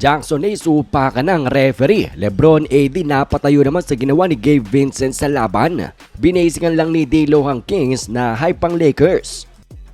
Jackson Hayes upa ka ng referee. Lebron AD napatayo naman sa ginawa ni Gabe Vincent sa laban. Binasigan lang ni D'Lo ang Kings na hype ang Lakers.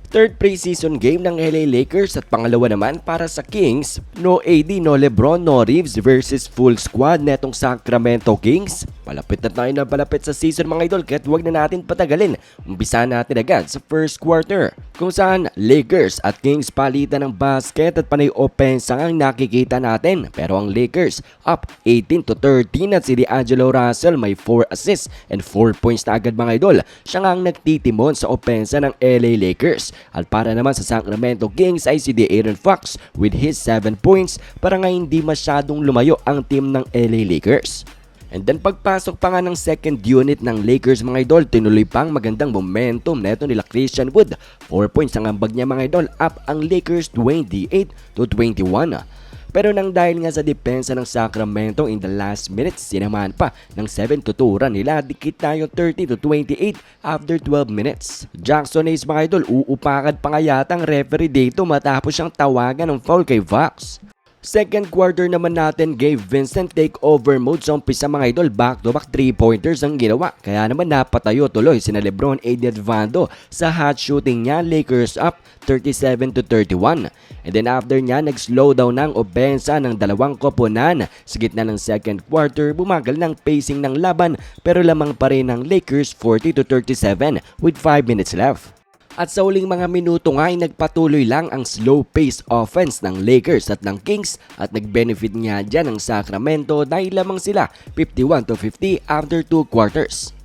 Third preseason game ng LA Lakers at pangalawa naman para sa Kings. No AD, no Lebron, no Reeves versus full squad netong Sacramento Kings. Palapit na tayo na palapit sa season mga idol kahit huwag na natin patagalin. Umpisa natin agad sa first quarter kung saan Lakers at Kings palitan ng basket at panay opensa ang nakikita natin. Pero ang Lakers up 18 to 13 at si D'Angelo Russell may 4 assists and 4 points na agad mga idol. Siya nga ang nagtitimon sa opensa ng LA Lakers. At para naman sa Sacramento Kings ay si De'Aaron Fox with his 7 points para nga hindi masyadong lumayo ang team ng LA Lakers. And then pagpasok pa nga ng second unit ng Lakers mga idol, tinuloy pang magandang momentum neto nila Christian Wood. 4 points ang ambag niya mga idol, up ang Lakers 28 to 21. Pero nang dahil nga sa depensa ng Sacramento in the last minutes, sinamahan pa ng 7 to 2 run nila, dikit tayo 30 to 28 after 12 minutes. Jackson Hayes mga idol, uupakad pa nga yata ang referee dito matapos siyang tawagan ng foul kay Fox. Second quarter naman natin gave Vincent take over mode sa umpisa mga idol. Back to back 3 pointers ang ginawa. Kaya naman napatayo tuloy sina Lebron AD at Vando sa hot shooting niya Lakers up 37 to 31 and then after niya nag-slow down ng opensa ng dalawang koponan. Sa gitna ng second quarter bumagal ng pacing ng laban pero lamang pa rin ng Lakers 40 to 37 with 5 minutes left. At sa uling mga minuto nga ay nagpatuloy lang ang slow-paced offense ng Lakers at ng Kings at nag-benefit nga dyan ng Sacramento dahil lamang sila 51 to 50 after 2 quarters.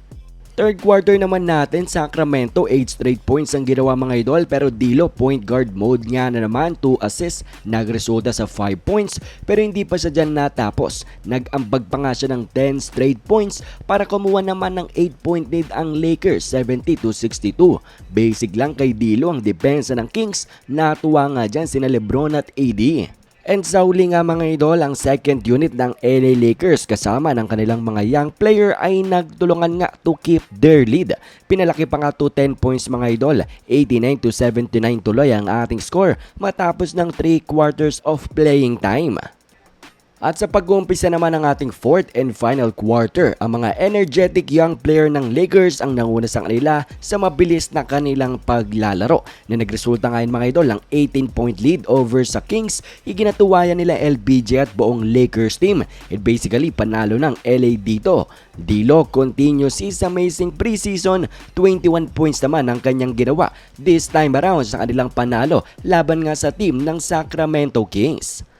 Third quarter naman natin, Sacramento 8 straight points ang ginawa mga idol pero Dilo point guard mode nga na naman 2 assists, nagresulta sa 5 points pero hindi pa siya dyan natapos. Nag-ambag pa nga siya ng 10 straight points para kumuha naman ng 8 point lead ang Lakers 70 to 62. Basic lang kay Dilo ang depensa ng Kings, natuwa nga dyan sina Lebron at AD. And sa huli nga mga idol, ang second unit ng LA Lakers kasama ng kanilang mga young player ay nagtulungan nga to keep their lead. Pinalaki pa nga to 10 points mga idol, 89 to 79 tuloy ang ating score matapos ng 3 quarters of playing time. At sa pag-uumpisa naman ng ating fourth and final quarter, ang mga energetic young player ng Lakers ang nanguna sa kanila sa mabilis na kanilang paglalaro na nagresulta ngayon mga idol ng 18-point lead over sa Kings. Iginatuwayan nila LBJ at buong Lakers team. It basically panalo ng LA dito. Dilo continues his amazing preseason, 21 points naman ang kanyang ginawa this time around sa kanilang panalo laban nga sa team ng Sacramento Kings.